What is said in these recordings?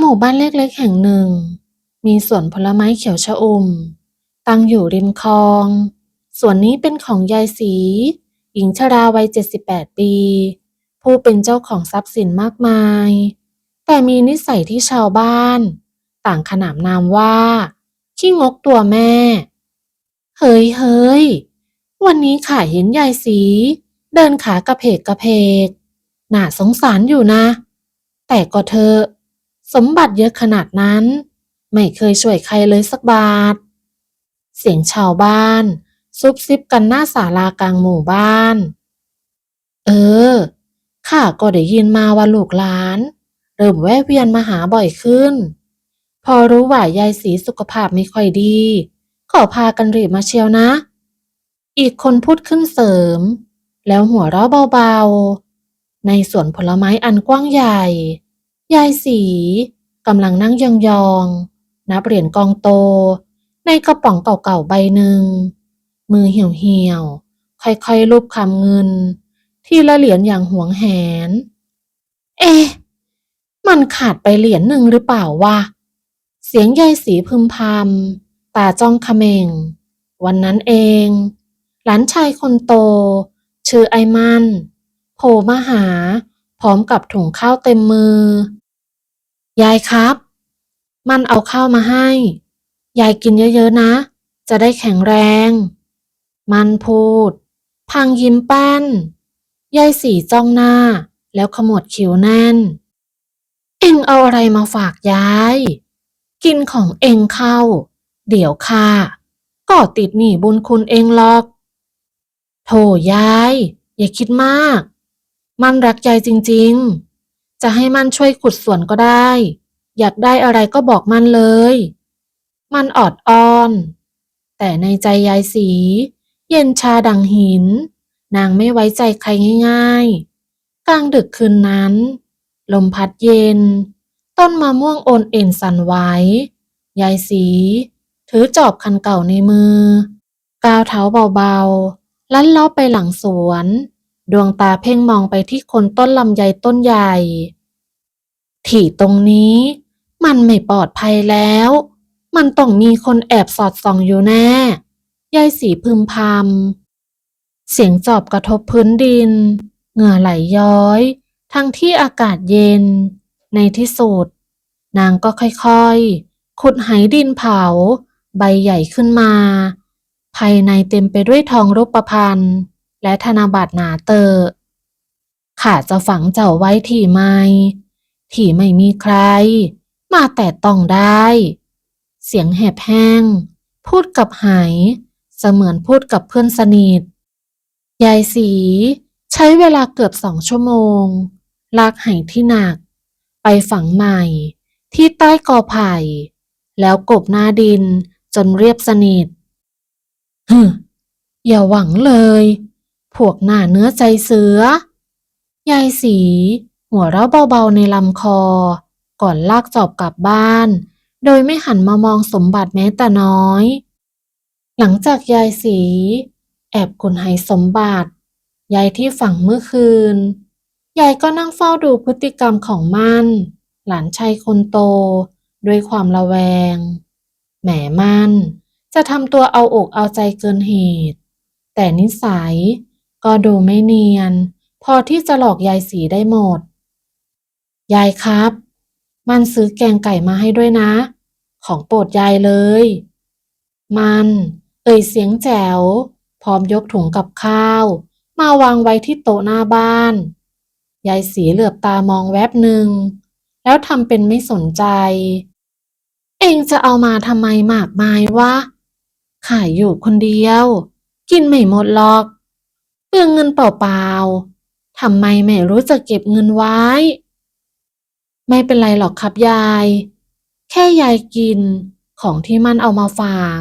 หมู่บ้านเล็กๆแห่งหนึ่ง มีสวนผลไม้เขียวชอุ่ม ตั้งอยู่ริมคลองสวนนี้เป็นของยายศรีหญิงชราวัย 78 ปี ผู้เป็นเจ้าของทรัพย์สินมากมาย แต่มีนิสัยที่ชาวบ้าน ต่างขนานนามว่า ขี้งกตัวแม่ เฮ้ยเฮ้ยวันนี้ข้าเห็นยายศรีเดินขากระเพกกระเพก น่าสงสารอยู่นะ แต่ก็เธอ สมบัติเยอะขนาดนั้น ไม่เคยช่วยใครเลยสักบาท เสียงชาวบ้าน ซุบซิบกันหน้าศาลากลางหมู่บ้าน เออ ข้าก็ได้ยินมาว่าลูกหลาน เริ่มแวะเวียนมาหาบ่อยขึ้น พอรู้ว่ายายศรีสุขภาพไม่ค่อยดี ก็พากันรีบมาเชียวนะ อีกคนพูดขึ้นเสริม แล้วหัวเราะเบาๆ ในสวนผลไม้อันกว้างใหญ่ ยายศรีกำลังนั่งยองๆนับเหรียญกองโต ในกระป๋องเก่าๆใบหนึ่ง มือเหี่ยวๆ ค่อยๆลูบคำเงิน ทีละเหรียญอย่างหวงแหน เอ๊ะ มันขาดไปเหรียญหนึ่งหรือเปล่าวะ เสียงยายสีพึมพำตาจ้องเขม่ง วันนั้นเอง หลานชายคนโต ชื่อไอมันโผล่มาหาพร้อมกับถุงข้าวเต็มมือ ยายครับ มันเอาข้าวมาให้ ยายกินเยอะๆนะ จะได้แข็งแรง มันพูด พังยิ้มแป้น ยายสีจ้องหน้า แล้วขมวดคิ้วแน่น เอ็งเอาอะไรมาฝากยาย กินของเอ็งเข้า เดี๋ยวค่ะ ก็ติดหนี้บุญคุณเองหรอก โถยาย อย่าคิดมาก มันรักยายจริง ๆ จะให้มันช่วยขุดสวนก็ได้ อยากได้อะไรก็บอกมันเลย มันออดอ้อน แต่ในใจยายสี เย็นชาดังหิน นางไม่ไว้ใจใครง่ายๆ กลางดึกคืนนั้น ลมพัดเย็น ต้นมะม่วงโอนเอ็นสั่นไหวยายสี ถือจอบคันเก่าในมือ ก้าวเท้าเบาๆ ลัดเลาะไปหลังสวน ดวงตาเพ่งมองไปที่คนต้นลำไยต้นใหญ่ ที่ตรงนี้ มันไม่ปลอดภัยแล้ว มันต้องมีคนแอบสอดส่องอยู่แน่ ยายสีพึมพำ เสียงจอบกระทบพื้นดิน เหงื่อไหลย้อย ทั้งที่อากาศเย็น ในที่สุด นางก็ค่อยๆ ขุดไหดินเผา ใบใหญ่ขึ้นมา ภายในเต็มไปด้วยทองรูปพรรณและธนบัตรหนาเตอะข้าจะฝังเจ้าไว้ที่ไม่ ที่ไม่มีใคร มาแต่ต้องได้ เสียงแหบแห้ง พูดกับไหเสมือนพูดกับเพื่อนสนิท ยายสี ใช้เวลาเกือบสองชั่วโมง ลากไหที่หนัก ไปฝังใหม่ ที่ใต้กอไผ่ แล้วกบหน้าดินจนเรียบสนิทฮึอย่าหวังเลย พวกหน้าเนื้อใจเสือ ยายสี หัวเราะเบาๆในลำคอ ก่อนลากจอบกลับบ้าน โดยไม่หันมามองสมบัติแม้แต่น้อย หลังจากยายสี แอบขนไหสมบัติยายที่ฝังเมื่อคืน ยายก็นั่งเฝ้าดูพฤติกรรมของมัน หลานชายคนโต ด้วยความระแวง แหมมันจะทำตัวเอาอกเอาใจเกินเหตุ แต่นิสัยก็ดูไม่เนียน พอที่จะหลอกยายสีได้หมด ยายครับ มันซื้อแกงไก่มาให้ด้วยนะ ของโปรดยายเลย มัน เอ่ยเสียงแจ๋ว พร้อมยกถุงกับข้าว มาวางไว้ที่โต๊ะหน้าบ้าน ยายสีเหลือบตามองแวบหนึ่ง แล้วทำเป็นไม่สนใจ เองจะเอามาทำไมมากมายวะ ขายอยู่คนเดียว กินไม่หมดหรอกเปลืองเงินเปล่าๆทำไมไม่รู้จักเก็บเงินไว้ ไม่เป็นไรหรอกครับยาย แค่ยายกินของที่มันเอามาฝาก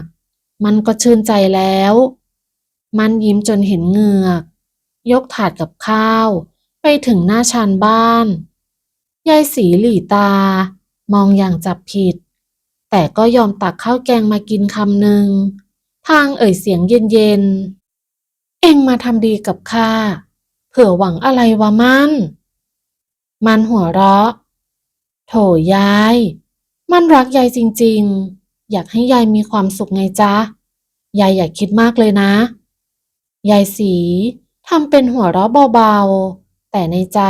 มันก็ชื่นใจแล้ว มันยิ้มจนเห็นเหงือก ยกถาดกับข้าว ไปถึงหน้าชานบ้าน ยายสีหลีตา มองอย่างจับผิด แต่ก็ยอมตักข้าวแกงมากินคำหนึ่งพางเอ่ยเสียงเย็นๆ เอ็งมาทำดีกับข้า เผื่อหวังอะไรวะมัน มันหัวเราะ โถยาย มันรักยายจริงๆ อยากให้ยายมีความสุขไงจ๊ะ ยายอย่าคิดมากเลยนะ ยายสีทำเป็นหัวเราะเบาๆ แต่ในใจ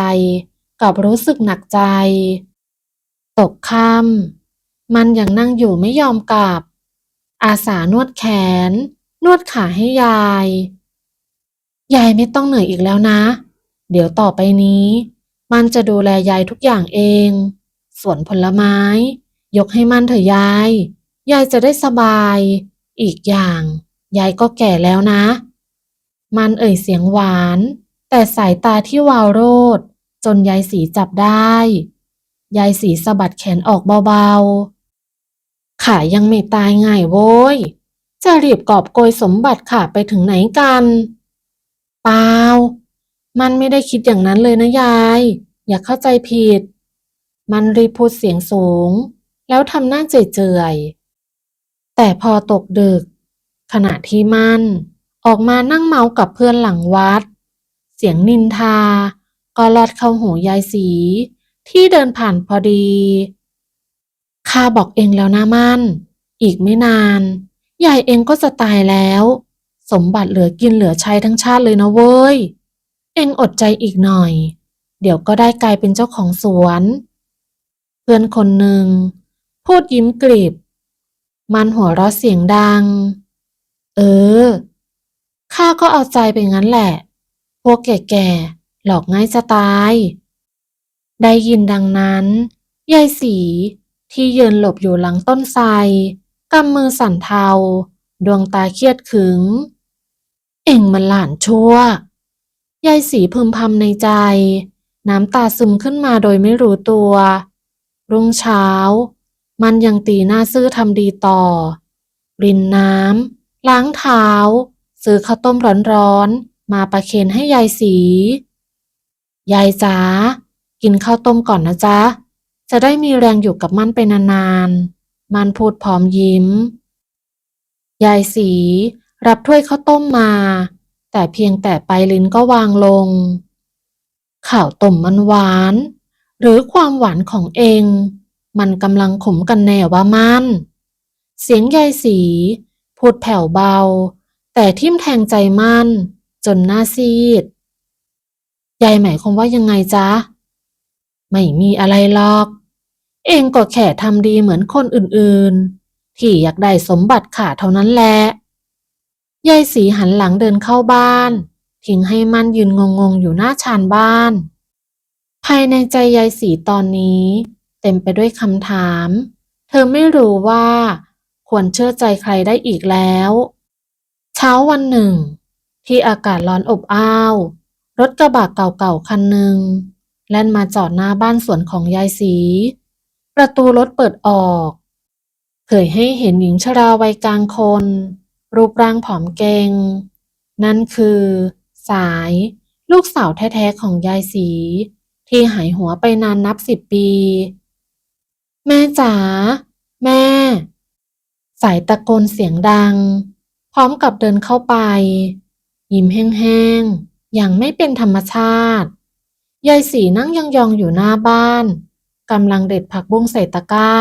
กลับรู้สึกหนักใจ ตกค่ำมันยังนั่งอยู่ไม่ยอมกลับ อาสานวดแขน นวดขาให้ยาย ยายไม่ต้องเหนื่อยอีกแล้วนะ เดี๋ยวต่อไปนี้ มันจะดูแลยายทุกอย่างเอง สวนผลไม้ ยกให้มันเถอะยาย ยายจะได้สบาย อีกอย่าง ยายก็แก่แล้วนะ มันเอ่ยเสียงหวาน แต่สายตาที่วาวโรด จนยายสีจับได้ ยายสีสะบัดแขนออกเบาๆ ขายังไม่ตายง่ายโว้ย จะรีบกอบโกยสมบัติขาไปถึงไหนกันเปล่ามันไม่ได้คิดอย่างนั้นเลยนะยาย อย่าเข้าใจผิด มันรีบพูดเสียงสูง แล้วทำหน้าเจือยๆแต่พอตกดึก ขณะที่มันออกมานั่งเมากับเพื่อนหลังวัด เสียงนินทา ก็ลอดเข้าหูยายสี ที่เดินผ่านพอดีข้าบอกเองแล้วนะมัน อีกไม่นานยายเองก็จะตายแล้ว สมบัติเหลือกินเหลือใช้ทั้งชาติเลยนะเว้ย เองอดใจอีกหน่อย เดี๋ยวก็ได้กลายเป็นเจ้าของสวน เพื่อนคนหนึ่ง พูดยิ้มกริบ มันหัวเราะเสียงดัง เออ ข้าก็เอาใจไปงั้นแหละ พวกแก่ๆ หลอกง่ายจะตาย ได้ยินดังนั้น ยายสีที่ยืนหลบอยู่หลังต้นไทรกำมือสั่นเทา ดวงตาเครียดขึง เอ็งมันหลานชั่ว ยายสีพึมพำในใจ น้ำตาซึมขึ้นมาโดยไม่รู้ตัว รุ่งเช้า มันยังตีหน้าซื่อทำดีต่อ รินน้ำ ล้างเท้า ซื้อข้าวต้มร้อนๆ มาประเคนให้ยายสี ยายจ๋า กินข้าวต้มก่อนนะจ๊ะ จะได้มีแรงอยู่กับมันไปนานๆ มันพูดพร้อมยิ้ม ยายสีรับถ้วยข้าวต้มมา แต่เพียงแต่ไปลิ้นก็วางลง ข่าวต้มมันหวาน หรือความหวานของเอง มันกำลังขมกันแน่ว่ามัน เสียงยายสี พูดแผ่วเบา แต่ทิ่มแทงใจมันจนหน้าซีด ยายหมายความว่ายังไงจ๊ะ ไม่มีอะไรหรอก เองก็แค่ทำดีเหมือนคนอื่นๆ ที่อยากได้สมบัติขาเท่านั้นแหละ ยายสีหันหลังเดินเข้าบ้าน ทิ้งให้มันยืนงงๆอยู่หน้าชานบ้าน ภายในใจยายสีตอนนี้ เต็มไปด้วยคำถาม เธอไม่รู้ว่า ควรเชื่อใจใครได้อีกแล้ว เช้าวันหนึ่ง ที่อากาศร้อนอบอ้าว รถกระบะเก่าๆคันหนึ่งแล่นมาจอดหน้าบ้านสวนของยายสี ประตูรถเปิดออกเผยให้เห็นหญิงชราวัยกลางคน รูปร่างผอมเกง นั่นคือ สาย ลูกสาวแท้ๆของยายสี ที่หายหัวไปนานนับสิบปี แม่จ๋าแม่ สายตะโกนเสียงดัง พร้อมกับเดินเข้าไป ยิ้มแห้งๆ อย่างไม่เป็นธรรมชาติ ยายสีนั่งยองๆอยู่หน้าบ้านกำลังเด็ดผักบุ้งใส่ตะกร้า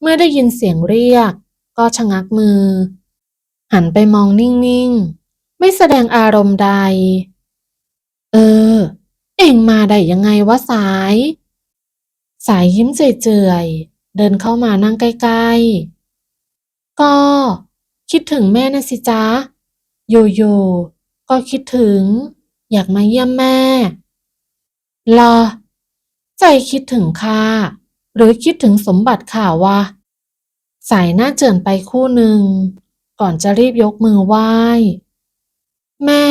เมื่อได้ยินเสียงเรียก ก็ชะงักมือ หันไปมองนิ่งๆ ไม่แสดงอารมณ์ใด เออ เองมาได้ยังไงวะสาย สายยิ้มเจือยๆ เดินเข้ามานั่งใกล้ๆ ก็คิดถึงแม่นะสิจ๊ะอยู่ๆก็คิดถึง อยากมาเยี่ยมแม่รอใจคิดถึงข้าหรือคิดถึงสมบัติข่าววะสายหน้าเจินไปคู่หนึ่ง ก่อนจะรีบยกมือไหว้ แม่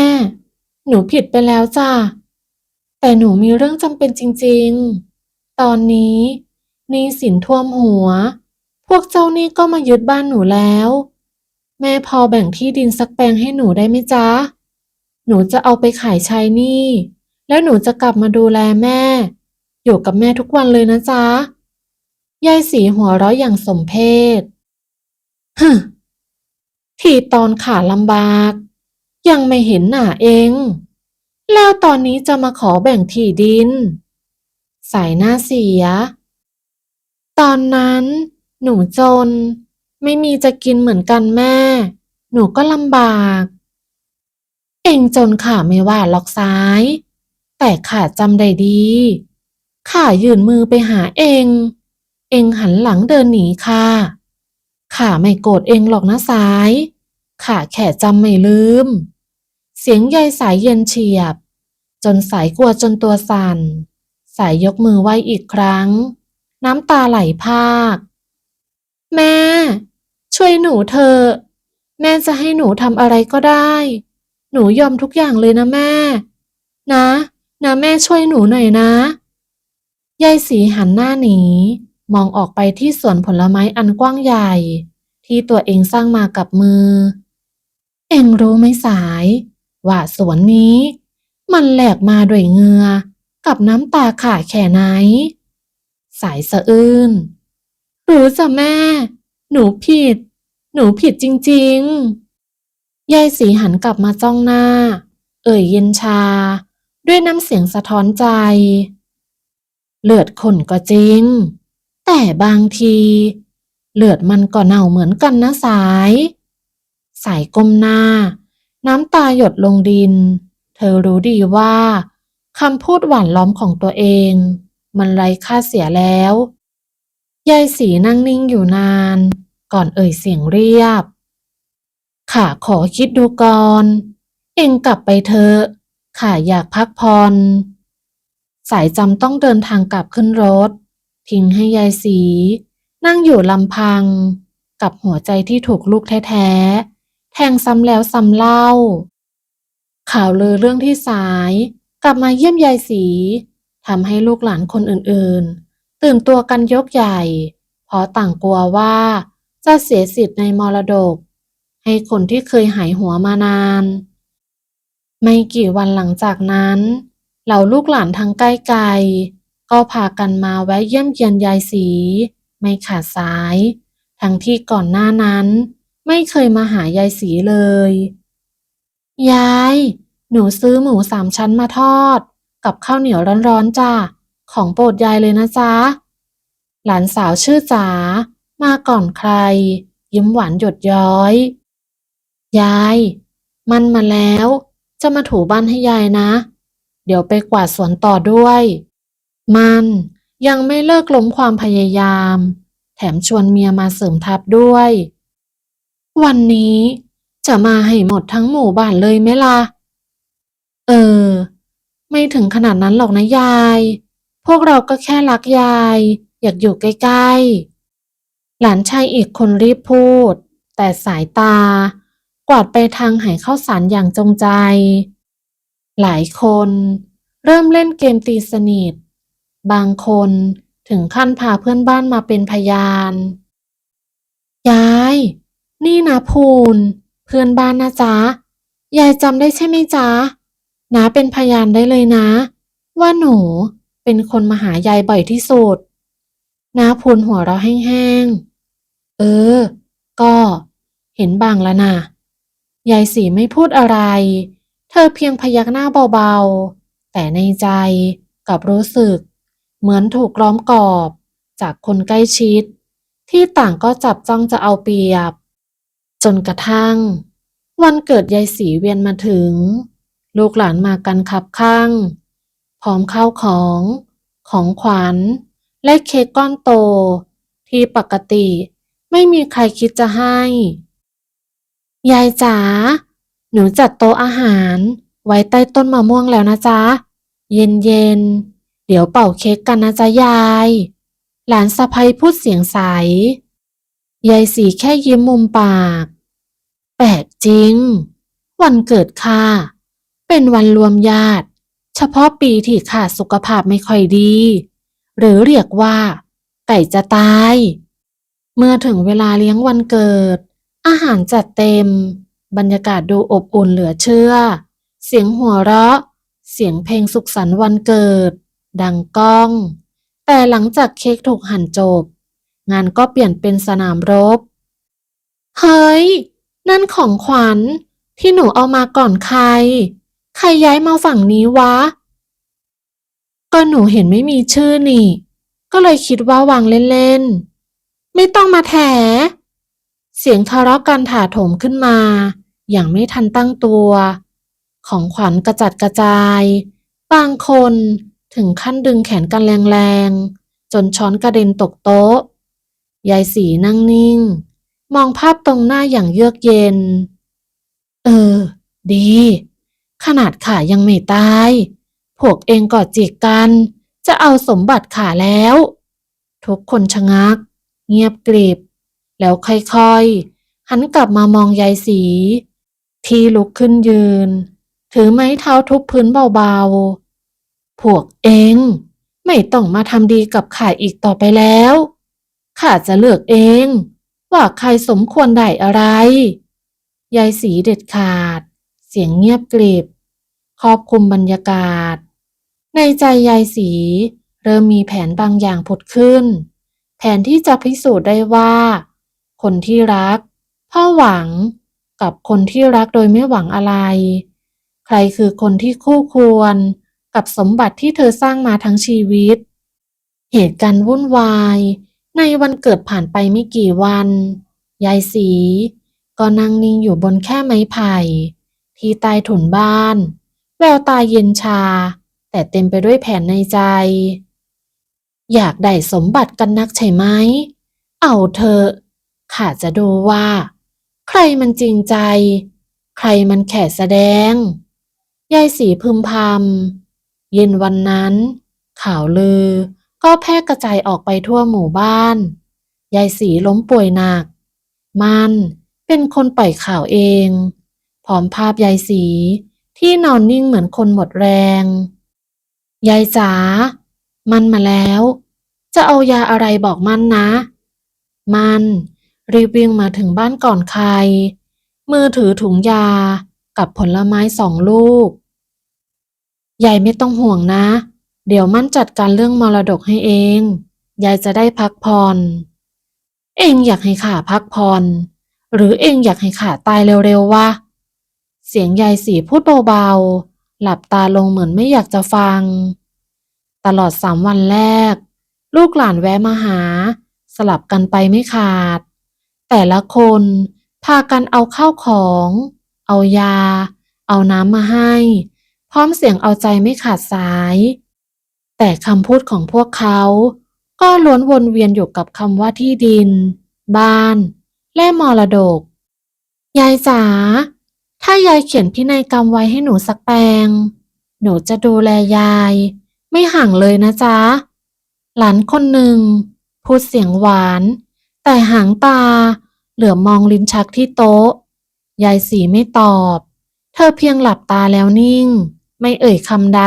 หนูผิดไปแล้วจ้ะ แต่หนูมีเรื่องจำเป็นจริงๆ ตอนนี้หนี้สินท่วมหัว พวกเจ้าหนี้ก็มายึดบ้านหนูแล้ว แม่พอแบ่งที่ดินสักแปลงให้หนูได้ไหมจ๊ะ หนูจะเอาไปขายใช้หนี้ แล้วหนูจะกลับมาดูแลแม่ อยู่กับแม่ทุกวันเลยนะจ๊ะ ยายสีหัวเราะอย่างสมเพชฮึที่ตอนขาลำบาก ยังไม่เห็นหน้าเอง แล้วตอนนี้จะมาขอแบ่งที่ดิน สายหน้าเสีย ตอนนั้น หนูจน ไม่มีจะกินเหมือนกันแม่ หนูก็ลำบาก เองจนข่าไม่ว่าล็อกซ้าย แต่ข่าจำได้ดีข่ายื่นมือไปหาเอง เองหันหลังเดินหนีค่ะข่าไม่โกรธเองหรอกนะสายข่าแค่จำไม่ลืม เสียงยายสายเย็นเฉียบ จนสายกลัวจนตัวสั่น สายยกมือไหวอีกครั้ง น้ำตาไหลพากแม่ ช่วยหนูเถอะแม่จะให้หนูทำอะไรก็ได้ หนูยอมทุกอย่างเลยนะแม่ นะนะแม่ช่วยหนูหน่อยนะยายสีหันหน้าหนีมองออกไปที่สวนผลไม้อันกว้างใหญ่ ที่ตัวเองสร้างมากับมือ เอ็งรู้ไหมสาย ว่าสวนนี้ มันแหลกมาด้วยเหงือกับน้ำตาข่าแค่ไหน สายสะอื้นรู้จ้ะแม่ หนูผิด หนูผิดจริงๆยายสีหันกลับมาจ้องหน้า เอ่ยเย็นชา ด้วยน้ำเสียงสะท้อนใจ เลือดคนก็จริง แต่บางที เลือดมันก็เน่าเหมือนกันนะสาย สายก้มหน้า น้ำตาหยดลงดิน เธอรู้ดีว่าคำพูดหวานล้อมของตัวเอง มันไร้ค่าเสียแล้ว ยายสีนั่งนิ่งอยู่นาน ก่อนเอ่ยเสียงเรียบข้าขอคิดดูก่อน เองกลับไปเถอะข้าอยากพักผ่อนสายจำต้องเดินทางกลับขึ้นรถ ทิ้งให้ยายสี นั่งอยู่ลำพัง กับหัวใจที่ถูกลูกแท้ๆ แทงซ้ำแล้วซ้ำเล่า ข่าวลือเรื่องที่สาย กลับมาเยี่ยมยายสีทำให้ลูกหลานคนอื่นๆ ตื่นตัวกันยกใหญ่ เพราะต่างกลัวว่าจะเสียสิทธิ์ในมรดก ให้คนที่เคยหายหัวมานาน ไม่กี่วันหลังจากนั้นเหล่าลูกหลานทั้งใกล้ไกลก็พากันมาแวะเยี่ยมเยียนยายสี ไม่ขาดสาย ทั้งที่ก่อนหน้านั้น ไม่เคยมาหายายสีเลย ยาย หนูซื้อหมูสามชั้นมาทอด กับข้าวเหนียวร้อนๆจ้าของโปรดยายเลยนะจ๊ะ หลานสาวชื่อจ๋ามาก่อนใคร ยิ้มหวานหยดย้อย ยาย มันมาแล้ว จะมาถูบ้านให้ยายนะ เดี๋ยวไปกวาดสวนต่อด้วย มันยังไม่เลิกล้มความพยายาม แถมชวนเมียมาเสริมทัพด้วย วันนี้จะมาให้หมดทั้งหมู่บ้านเลยไหมล่ะ เออ ไม่ถึงขนาดนั้นหรอกนะยาย พวกเราก็แค่รักยาย อยากอยู่ใกล้ๆ หลานชายอีกคนรีบพูด แต่สายตากวาดไปทางไหข้าสารอย่างจงใจ หลายคนเริ่มเล่นเกมตีสนิท บางคนถึงขั้นพาเพื่อนบ้านมาเป็นพยาน ยาย นี่นะภูน เพื่อนบ้านนะจ๊ะ ยายจำได้ใช่ไหมจ๊ะนาเป็นพยานได้เลยนะ ว่าหนูเป็นคนมาหายายบ่อยที่สุดนาพูนหัวเราแห้งๆ เออ ก็เห็นบางแล้วนะยายสีไม่พูดอะไร เธอเพียงพยักหน้าเบาๆ แต่ในใจกับรู้สึก เหมือนถูกล้อมกรอบ จากคนใกล้ชิด ที่ต่างก็จับจ้องจะเอาเปรียบ จนกระทั่ง วันเกิดยายสีเวียนมาถึง ลูกหลานมากันคับข้าง พร้อมข้าวของ ของขวัญ และเค้กก้อนโต ที่ปกติไม่มีใครคิดจะให้ ยายจ๋าหนูจัดโต๊ะอาหาร ไว้ใต้ต้นมะม่วงแล้วนะจ๊ะ เย็นเย็นๆเดี๋ยวเป่าเค้กกันนะจ๊ะยาย หลานสะใภ้พูดเสียงใส ยายสีแค่ยิ้มมุมปาก แปลกจริง วันเกิดข้าเป็นวันรวมญาติ เฉพาะปีที่ข้าสุขภาพไม่ค่อยดี หรือเรียกว่า ไก่จะตาย เมื่อถึงเวลาเลี้ยงวันเกิด อาหารจัดเต็ม บรรยากาศดูอบอุ่นเหลือเชื่อ เสียงหัวเราะ เสียงเพลงสุขสันต์วันเกิด ดังก้อง แต่หลังจากเค้กถูกหั่นจบ งานก็เปลี่ยนเป็นสนามรบ เฮ้ย นั่นของขวัญ ที่หนูเอามาก่อนใคร ใครย้ายมาฝั่งนี้วะ ก็หนูเห็นไม่มีชื่อนี่ ก็เลยคิดว่าวางเล่นๆ ไม่ต้องมาแถ เสียงทะเลาะกันถาโถมขึ้นมา อย่างไม่ทันตั้งตัว ของขวัญกระจัดกระจาย บางคนถึงขั้นดึงแขนกันแรงๆ จนช้อนกระเด็นตกโต๊ะ ยายสีนั่งนิ่ง มองภาพตรงหน้าอย่างเยือกเย็น เออ ดี ขนาดขายังไม่ตาย พวกเองกอดจิกกัน จะเอาสมบัติขาแล้ว ทุกคนชะงัก เงียบกริบ แล้วค่อยๆ หันกลับมามองยายสี ที่ลุกขึ้นยืน ถือไม้เท้าทุบพื้นเบาๆ พวกเอง ไม่ต้องมาทำดีกับข้ายอีกต่อไปแล้ว ข้าจะเลือกเอง ว่าใครสมควรได้อะไร ยายสีเด็ดขาด เสียงเงียบกริบ ครอบคุมบรรยากาศ ในใจยายสีเริ่มมีแผนบางอย่างผุดขึ้น แผนที่จะพิสูจน์ได้ว่า คนที่รักพ่อหวังกับคนที่รักโดยไม่หวังอะไร ใครคือคนที่คู่ควรกับสมบัติที่เธอสร้างมาทั้งชีวิต เหตุการณ์วุ่นวาย ในวันเกิดผ่านไปไม่กี่วัน ยายสี ก็นั่งนิ่งอยู่บนแค่ไม้ไผ่ ที่ใต้ถุนบ้าน แววตาเย็นชา แต่เต็มไปด้วยแผนในใจ อยากได้สมบัติกันนักใช่ไหม เอาเถอะข้าจะดูว่า ใครมันจริงใจ ใครมันแค่แสดง ยายสีพึมพำเย็นวันนั้น ข่าวลือ ก็แพร่กระจายออกไปทั่วหมู่บ้าน ยายสีล้มป่วยหนัก มันเป็นคนปล่อยข่าวเองพร้อมภาพยายสีที่นอนนิ่งเหมือนคนหมดแรง ยายจ๋า มันมาแล้ว จะเอายาอะไรบอกมันนะ มันรีบวิ่งมาถึงบ้านก่อนใคร มือถือถุงยากับผลไม้สองลูก ยายไม่ต้องห่วงนะ เดี๋ยวมั่นจัดการเรื่องมรดกให้เอง ยายจะได้พักผ่อน เองอยากให้ข้าพักผ่อน หรือเองอยากให้ข้าตายเร็วๆวะ เสียงยายสีพูดเบาๆ หลับตาลงเหมือนไม่อยากจะฟัง ตลอดสามวันแรก ลูกหลานแวะมาหา สลับกันไปไม่ขาด แต่ละคนพากันเอาข้าวของ เอายา เอาน้ำมาให้ พร้อมเสียงเอาใจไม่ขาดสาย แต่คำพูดของพวกเขา ก็ล้วนวนเวียนอยู่กับคำว่าที่ดิน บ้าน และมรดก ยายจ๋า ถ้ายายเขียนพินัยกรรมไว้ให้หนูสักแปลง หนูจะดูแลยาย ไม่ห่างเลยนะจ๊ะ หลานคนหนึ่ง พูดเสียงหวาน แต่หางตา เหลือมองลิ้นชักที่โต๊ะ ยายสีไม่ตอบ เธอเพียงหลับตาแล้วนิ่ง ไม่เอ่ยคำใด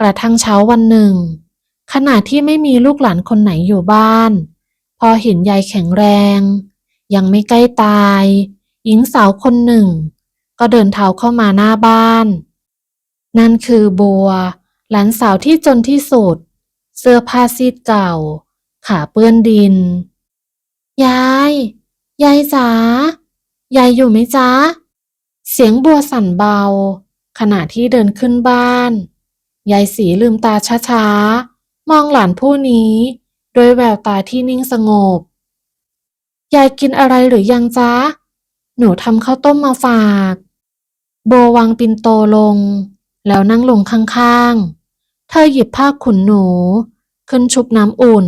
กระทั่งเช้าวันหนึ่ง ขณะที่ไม่มีลูกหลานคนไหนอยู่บ้าน พอเห็นยายแข็งแรง ยังไม่ใกล้ตาย หญิงสาวคนหนึ่ง ก็เดินเท้าเข้ามาหน้าบ้าน นั่นคือบัว หลานสาวที่จนที่สุด เสื้อผ้าซีดเก่า ขาเปื้อนดิน ยาย ยายจ๋ายายอยู่ไหมจ๊ะ เสียงบัวสั่นเบา ขณะที่เดินขึ้นบ้าน ยายสีลืมตาช้าๆ มองหลานผู้นี้โดยแววตาที่นิ่งสงบ ยายกินอะไรหรือยังจ๊ะ หนูทำข้าวต้มมาฝาก โบวางปินโตลง แล้วนั่งลงข้างๆ เธอหยิบผ้าขนหนู ขึ้นชุบน้ำอุ่น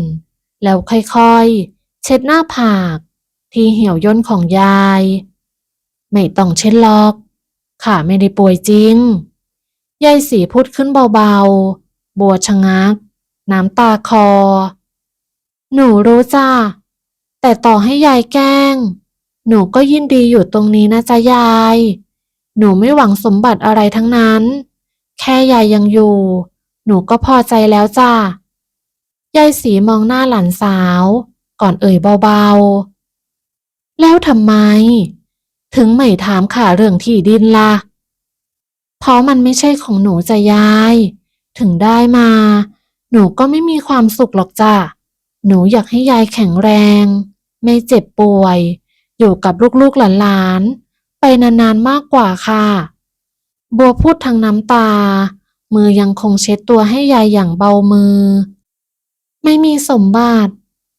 แล้วค่อยๆ เช็ดหน้าผาก ที่เหี่ยวย่นของยาย ไม่ต้องเช็ดหรอกข้าไม่ได้ป่วยจริง ยายสีพูดขึ้นเบาๆ บัวชะงัก น้ำตาคอ หนูรู้จ้าแต่ต่อให้ยายแกล้ง หนูก็ยินดีอยู่ตรงนี้นะจ๊ะยาย หนูไม่หวังสมบัติอะไรทั้งนั้น แค่ยายยังอยู่ หนูก็พอใจแล้วจ้ายายสีมองหน้าหลานสาว ก่อนเอ่ยเบาๆ แล้วทำไม ถึงไม่ถามข่าเรื่องที่ดินล่ะ เพราะมันไม่ใช่ของหนูจะยาย ถึงได้มา หนูก็ไม่มีความสุขหรอกจ้ะ หนูอยากให้ยายแข็งแรง ไม่เจ็บป่วย อยู่กับลูกๆหลานๆ ไปนานๆมากกว่าค่ะ บัวพูดทางน้ำตา มือยังคงเช็ดตัวให้ยายอย่างเบามือ ไม่มีสมบัติ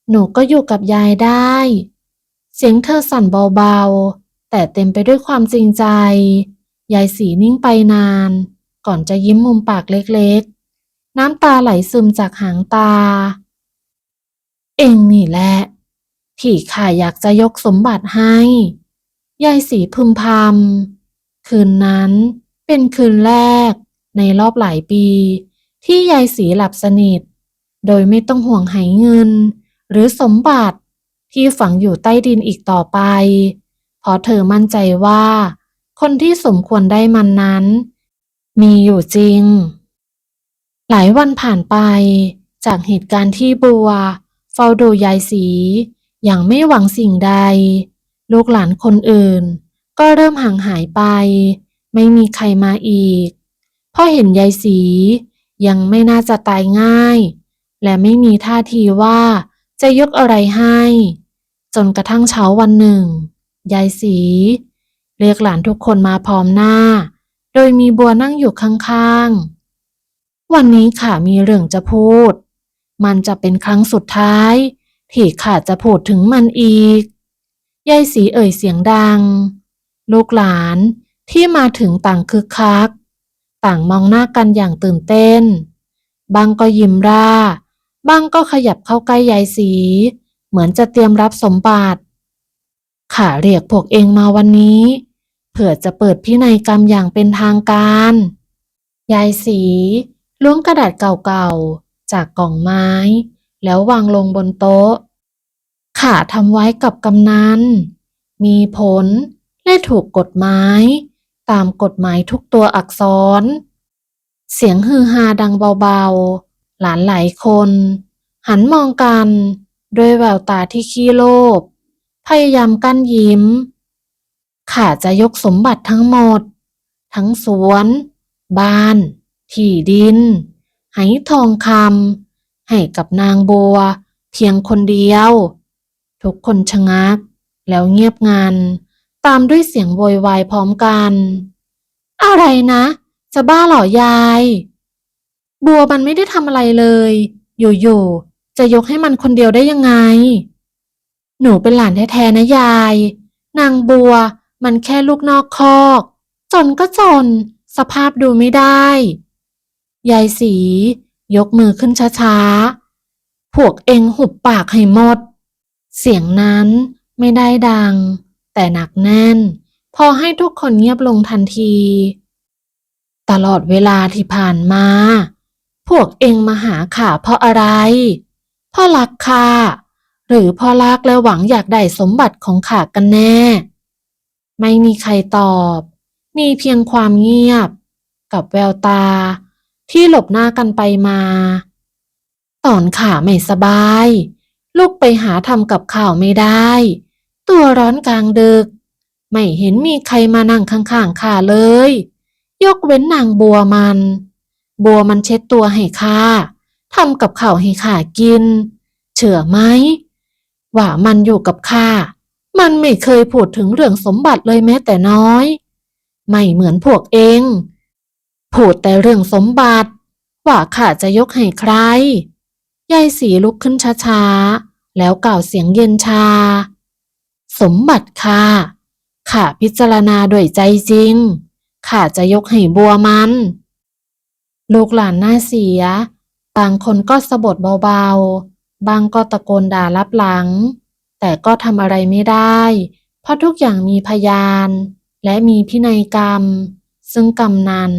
หนูก็อยู่กับยายได้ เสียงเธอสั่นเบาๆ แต่เต็มไปด้วยความจริงใจ ยายสีนิ่งไปนาน ก่อนจะยิ้มมุมปากเล็กๆ น้ำตาไหลซึมจากหางตา เองนี่แหละ ที่ข้าอยากจะยกสมบัติให้ ยายสีพึมพำคืนนั้นเป็นคืนแรก ในรอบหลายปี ที่ยายสีหลับสนิท โดยไม่ต้องห่วงหายเงิน หรือสมบัติที่ฝังอยู่ใต้ดินอีกต่อไป เพราะเธอมั่นใจว่า คนที่สมควรได้มันนั้น มีอยู่จริง หลายวันผ่านไป จากเหตุการณ์ที่บัว เฝ้าดูยายสี อย่างไม่หวังสิ่งใด ลูกหลานคนอื่น ก็เริ่มห่างหายไป ไม่มีใครมาอีกพราะเห็นยายสียังไม่น่าจะตายง่าย และไม่มีท่าทีว่าจะยกอะไรให้ จนกระทั่งเช้าวันหนึ่ง ยายสี เรียกหลานทุกคนมาพร้อมหน้า โดยมีบัวนั่งอยู่ข้างๆ วันนี้ข้ามีเรื่องจะพูด มันจะเป็นครั้งสุดท้าย ที่ข้าจะพูดถึงมันอีกยายสีเอ่ยเสียงดัง ลูกหลานที่มาถึงต่างคึกคัก ต่างมองหน้ากันอย่างตื่นเต้น บางก็ยิ้มร่า บางก็ขยับเข้าใกล้ยายสี เหมือนจะเตรียมรับสมบัติข้าเรียกพวกเองมาวันนี้ เพื่อจะเปิดพินัยกรรมอย่างเป็นทางการ ยายสีล้วงกระดาษเก่าๆ จากกล่องไม้ แล้ววางลงบนโต๊ะขาทำไว้กับกำนัน มีผลและถูกกฎหมาย ตามกฎหมายทุกตัวอักษร เสียงฮือฮาดังเบาๆ หลานหลายคน หันมองกัน ด้วยแววตาที่ขี้โลภพยายามกั้นยิ้ม ข้าจะยกสมบัติทั้งหมด ทั้งสวน บ้าน ที่ดินไหทองคำให้กับนางบัว เพียงคนเดียว ทุกคนชะงัก แล้วเงียบงัน ตามด้วยเสียงโวยวายพร้อมกัน อะไรนะ จะบ้าหรอยาย บัวมันไม่ได้ทำอะไรเลย อยู่ๆจะยกให้มันคนเดียวได้ยังไง หนูเป็นหลานแท้ๆนะยาย นางบัว มันแค่ลูกนอกคอก จนก็จน สภาพดูไม่ได้ ยายสี ยกมือขึ้นช้าๆ พวกเองหุบปากให้หมด เสียงนั้นไม่ได้ดัง แต่หนักแน่น พอให้ทุกคนเงียบลงทันที ตลอดเวลาที่ผ่านมา พวกเองมาหาข้าเพราะอะไรพ่อรักข้าหรือพ่อรักและหวังอยากได้สมบัติของข้ากันแน่ ไม่มีใครตอบ มีเพียงความเงียบ กับแววตา ที่หลบหน้ากันไปมา ตอนขาไม่สบาย ลูกไปหาทำกับข้าวไม่ได้ ตัวร้อนกลางดึก ไม่เห็นมีใครมานั่งข้างๆข้าเลย ยกเว้นนางบัวมัน บัวมันเช็ดตัวให้ข้าทำกับข้าวให้ข้ากิน เชื่อไหมว่ามันอยู่กับข้า มันไม่เคยพูดถึงเรื่องสมบัติเลยแม้แต่น้อย ไม่เหมือนพวกเอง พูดแต่เรื่องสมบัติ ว่าข้าจะยกให้ใคร ยายสีลุกขึ้นช้าๆ แล้วกล่าวเสียงเย็นชา สมบัติข้าข้าพิจารณาด้วยใจจริง ข้าจะยกให้บัวมัน ลูกหลานหน้าเสีย บางคนก็สะบดเบาๆ บางก็ตะโกนด่ารับหลัง แต่ก็ทำอะไรไม่ได้ เพราะทุกอย่างมีพยาน และมีพินัยกรรม ซึ่งกำนัน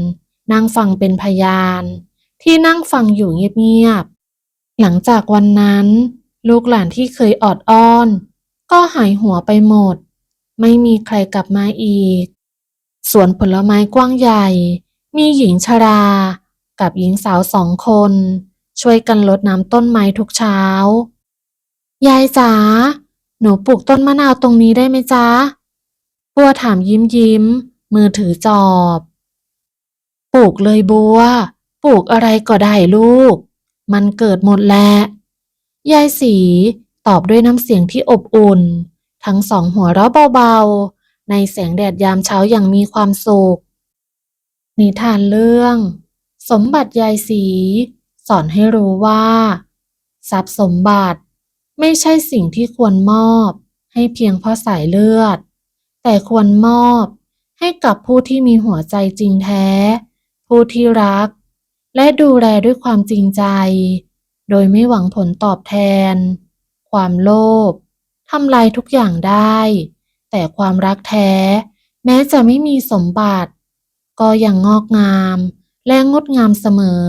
นั่งฟังเป็นพยาน ที่นั่งฟังอยู่เงียบๆ หลังจากวันนั้น ลูกหลานที่เคยออดอ้อน ก็หายหัวไปหมด ไม่มีใครกลับมาอีก สวนผลไม้กว้างใหญ่ มีหญิงชรา กับหญิงสาวสองคน ช่วยกันรดน้ำต้นไม้ทุกเช้า ยายจ๋า หนูปลูกต้นมะนาวตรงนี้ได้ไหมจ๊ะ บัวถามยิ้มยิ้ม มือถือจอบ ปลูกเลยบัว ปลูกอะไรก็ได้ลูก มันเกิดหมดแหละ ยายสีตอบด้วยน้ำเสียงที่อบอุ่น ทั้งสองหัวเราะเบาๆ ในแสงแดดยามเช้าอย่างมีความสุข นิทานเรื่อง สมบัติยายสี สอนให้รู้ว่า ทรัพย์สมบัติ ไม่ใช่สิ่งที่ควรมอบ ให้เพียงเพราะสายเลือด แต่ควรมอบให้กับผู้ที่มีหัวใจจริงแท้ ผู้ที่รัก และดูแลด้วยความจริงใจ โดยไม่หวังผลตอบแทน ความโลภทำลายทุกอย่างได้ แต่ความรักแท้ แม้จะไม่มีสมบัติ ก็ยังงอกงามและงดงามเสมอ